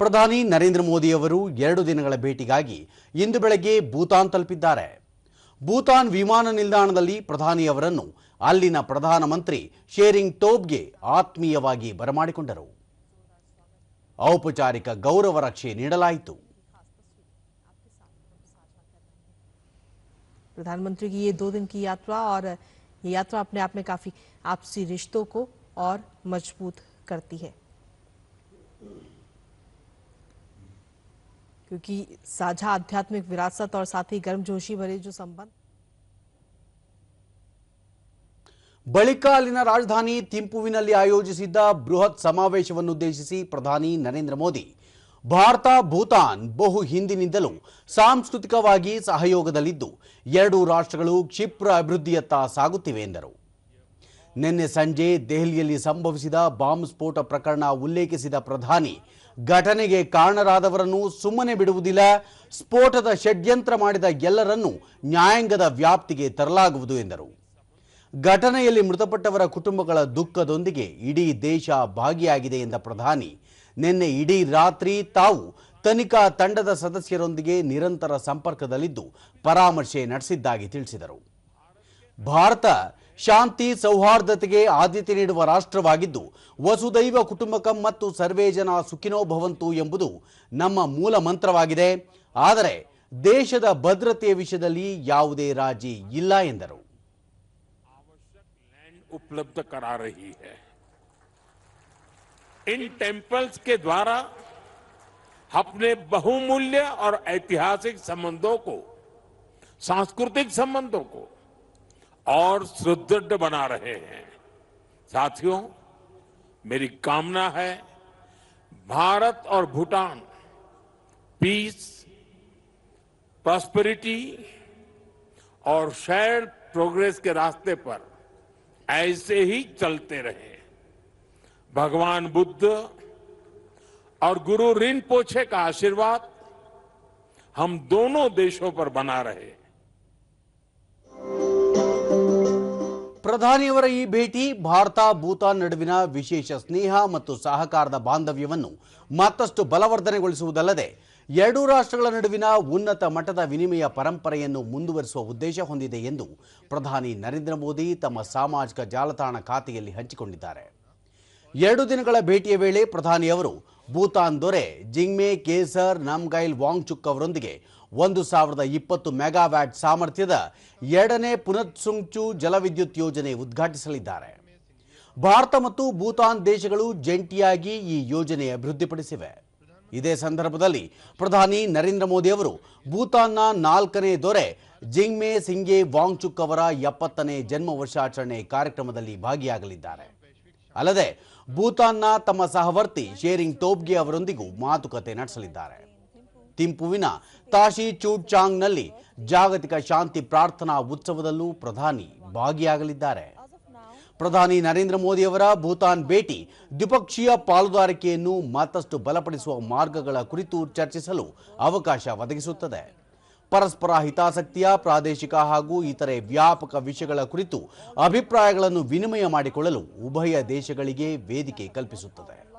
ಪ್ರಧಾನಿ ನರೇಂದ್ರ ಮೋದಿಯವರು ಎರಡು ದಿನಗಳ ಭೇಟಿಗಾಗಿ ಇಂದು ಬೆಳಗ್ಗೆ ಭೂತಾನ್ ತಲುಪಿದ್ದಾರೆ ಭೂತಾನ್ ವಿಮಾನ ನಿಲ್ದಾಣದಲ್ಲಿ ಪ್ರಧಾನಿಯವರನ್ನು ಅಲ್ಲಿನ ಪ್ರಧಾನಮಂತ್ರಿ ಶೇರಿಂಗ್ ಟೋಬ್ಗೆ ಆತ್ಮೀಯವಾಗಿ ಬರಮಾಡಿಕೊಂಡರು ಔಪಚಾರಿಕ ಗೌರವ ರಕ್ಷೆ ನೀಡಲಾಯಿತು प्रधानमंत्री की ये दो दिन की यात्रा और ये यात्रा अपने आप में काफी आपसी रिश्तों को और मजबूत करती है क्योंकि साझा आध्यात्मिक विरासत और साथ ही गर्मजोशी भरे जो संबंध ಬಳಿಕ ಅಲ್ಲಿನ ರಾಜಧಾನಿ ಥಿಂಪುವಿನಲ್ಲಿ ಆಯೋಜಿಸಿದ್ದ ಬೃಹತ್ ಸಮಾವೇಶವನ್ನುದ್ದೇಶಿಸಿ ಪ್ರಧಾನಿ ನರೇಂದ್ರ ಮೋದಿ ಭಾರತ ಭೂತಾನ್ ಬಹು ಹಿಂದಿನಿಂದಲೂ ಸಾಂಸ್ಕೃತಿಕವಾಗಿ ಸಹಯೋಗದಲ್ಲಿದ್ದು ಎರಡೂ ರಾಷ್ಟ್ರಗಳು ಕ್ಷಿಪ್ರ ಅಭಿವೃದ್ಧಿಯತ್ತ ಸಾಗುತ್ತಿವೆ ಎಂದರು ನಿನ್ನೆ ಸಂಜೆ ದೆಹಲಿಯಲ್ಲಿ ಸಂಭವಿಸಿದ ಬಾಂಬ್ ಸ್ಫೋಟ ಪ್ರಕರಣ ಉಲ್ಲೇಖಿಸಿದ ಪ್ರಧಾನಿ, ಘಟನೆಗೆ ಕಾರಣರಾದವರನ್ನು ಸುಮ್ಮನೆ ಬಿಡುವುದಿಲ್ಲ, ಸ್ಫೋಟದ ಷಡ್ಯಂತ್ರ ಮಾಡಿದ ಎಲ್ಲರನ್ನೂ ನ್ಯಾಯಾಂಗದ ವ್ಯಾಪ್ತಿಗೆ ತರಲಾಗುವುದು ಎಂದರು. ಘಟನೆಯಲ್ಲಿ ಮೃತಪಟ್ಟವರ ಕುಟುಂಬಗಳ ದುಃಖದೊಂದಿಗೆ ಇಡೀ ದೇಶ ಭಾಗಿಯಾಗಿದೆ ಎಂದ ಪ್ರಧಾನಿ, ನಿನ್ನೆ ಇಡೀ ರಾತ್ರಿ ತಾವು ತನಿಖಾ ತಂಡದ ಸದಸ್ಯರೊಂದಿಗೆ ನಿರಂತರ ಸಂಪರ್ಕದಲ್ಲಿದ್ದು ಪರಾಮರ್ಶೆ ನಡೆಸಿದ್ದಾಗಿ ತಿಳಿಸಿದರು. ಭಾರತ ಶಾಂತಿ ಸೌಹಾರ್ದತೆಗೆ ಆದ್ಯತೆ ನೀಡುವ ರಾಷ್ಟ್ರವಾಗಿದ್ದು ವಸುದೈವ ಕುಟುಂಬಕಂ ಮತ್ತು ಸರ್ವೇ ಜನ ಸುಖಿನೋ ಭವಂತು ಎಂಬುದು ನಮ್ಮ ಮೂಲ ಮಂತ್ರವಾಗಿದೆ ಆದರೆ ದೇಶದ ಭದ್ರತೆಯ ವಿಷಯದಲ್ಲಿ ಯಾವುದೇ ರಾಜಿ ಇಲ್ಲ ಎಂದರು लैंड उपलब्ध करा रही है इन टेम्पल्स के द्वारा अपने बहुमूल्य और ऐतिहासिक संबंधों को सांस्कृतिक संबंधों को और सुदृढ़ बना रहे हैं। साथियों, मेरी कामना है, भारत और भूटान पीस प्रॉस्पेरिटी और शेयर प्रोग्रेस के रास्ते पर ऐसे ही चलते रहे। भगवान बुद्ध और गुरु रिन पोछे का आशीर्वाद हम दोनों देशों पर बना रहे। ಪ್ರಧಾನಿಯವರ ಈ ಭೇಟಿ ಭಾರತ, ಭೂತಾನ್ ನಡುವಿನ ವಿಶೇಷ ಸ್ನೇಹ ಮತ್ತು ಸಹಕಾರದ ಬಾಂಧವ್ಯವನ್ನು ಮತ್ತಷ್ಟು ಬಲವರ್ಧನೆಗೊಳಿಸುವುದಲ್ಲದೆ ಎರಡೂ ರಾಷ್ಟ್ರಗಳ ನಡುವಿನ ಉನ್ನತ ಮಟ್ಟದ ವಿನಿಮಯ ಪರಂಪರೆಯನ್ನು ಮುಂದುವರಿಸುವ ಉದ್ದೇಶ ಹೊಂದಿದೆ ಎಂದು ಪ್ರಧಾನಿ ನರೇಂದ್ರ ಮೋದಿ ತಮ್ಮ ಸಾಮಾಜಿಕ ಜಾಲತಾಣ ಖಾತೆಯಲ್ಲಿ ಹಂಚಿಕೊಂಡಿದ್ದಾರೆ. ಎರಡು ದಿನಗಳ ಭೇಟಿಯ ವೇಳೆ ಪ್ರಧಾನಿಯವರು ಭೂತಾನ್ ದೊರೆ ಜಿಂಗ್ಮೆ, ಕೇಸರ್, ನಮ್ಗೈಲ್, ವಾಂಗ್ಚುಕ್ ಅವರೊಂದಿಗೆ ಒಂದು ಸಾವಿರದ ಇಪ್ಪತ್ತು ಮೆಗಾವ್ಯಾಟ್ ಸಾಮರ್ಥ್ಯದ ಎರಡನೇ ಪುನತ್ಸುಂಗ್ಚು ಜಲವಿದ್ಯುತ್ ಯೋಜನೆ ಉದ್ಘಾಟಿಸಲಿದ್ದಾರೆ. ಭಾರತ ಮತ್ತು ಭೂತಾನ್ ದೇಶಗಳು ಜಂಟಿಯಾಗಿ ಈ ಯೋಜನೆ ಅಭಿವೃದ್ಧಿಪಡಿಸಿವೆ. ಇದೇ ಸಂದರ್ಭದಲ್ಲಿ ಪ್ರಧಾನಿ ನರೇಂದ್ರ ಮೋದಿ ಅವರು ಭೂತಾನ್ನ ನಾಲ್ಕನೇ ದೊರೆ ಜಿಂಗ್ಮೆ, ಸಿಂಗೆ, ವಾಂಗ್ಚುಕ್ ಅವರ ಎಪ್ಪತ್ತನೇ ಜನ್ಮ ವರ್ಷಾಚರಣೆ ಕಾರ್ಯಕ್ರಮದಲ್ಲಿ ಭಾಗಿಯಾಗಲಿದ್ದಾರೆ. ಅಲ್ಲದೆ, ಭೂತಾನ್ನ ತಮ್ಮ ಸಹವರ್ತಿ ಶೇರಿಂಗ್ ತೋಬ್ಗೆ ಅವರೊಂದಿಗೂ ಮಾತುಕತೆ ನಡೆಸಲಿದ್ದಾರೆ. ತಿಂಪುವಿನ ತಾಶಿ ಚೂಟ್ಚಾಂಗ್ನಲ್ಲಿ ಜಾಗತಿಕ ಶಾಂತಿ ಪ್ರಾರ್ಥನಾ ಉತ್ಸವದಲ್ಲೂ ಪ್ರಧಾನಿ ಭಾಗಿಯಾಗಲಿದ್ದಾರೆ. ಪ್ರಧಾನಿ ನರೇಂದ್ರ ಮೋದಿಯವರ ಭೂತಾನ್ ಭೇಟಿ ದ್ವಿಪಕ್ಷೀಯ ಪಾಲುದಾರಿಕೆಯನ್ನು ಮತ್ತಷ್ಟು ಬಲಪಡಿಸುವ ಮಾರ್ಗಗಳ ಕುರಿತು ಚರ್ಚಿಸಲು ಅವಕಾಶ ಒದಗಿಸುತ್ತದೆ. ಪರಸ್ಪರ ಹಿತಾಸಕ್ತಿಯ, ಪ್ರಾದೇಶಿಕ ಹಾಗೂ ಇತರೆ ವ್ಯಾಪಕ ವಿಷಯಗಳ ಕುರಿತು ಅಭಿಪ್ರಾಯಗಳನ್ನು ವಿನಿಮಯ ಮಾಡಿಕೊಳ್ಳಲು ಉಭಯ ದೇಶಗಳಿಗೆ ವೇದಿಕೆ ಕಲ್ಪಿಸುತ್ತದೆ.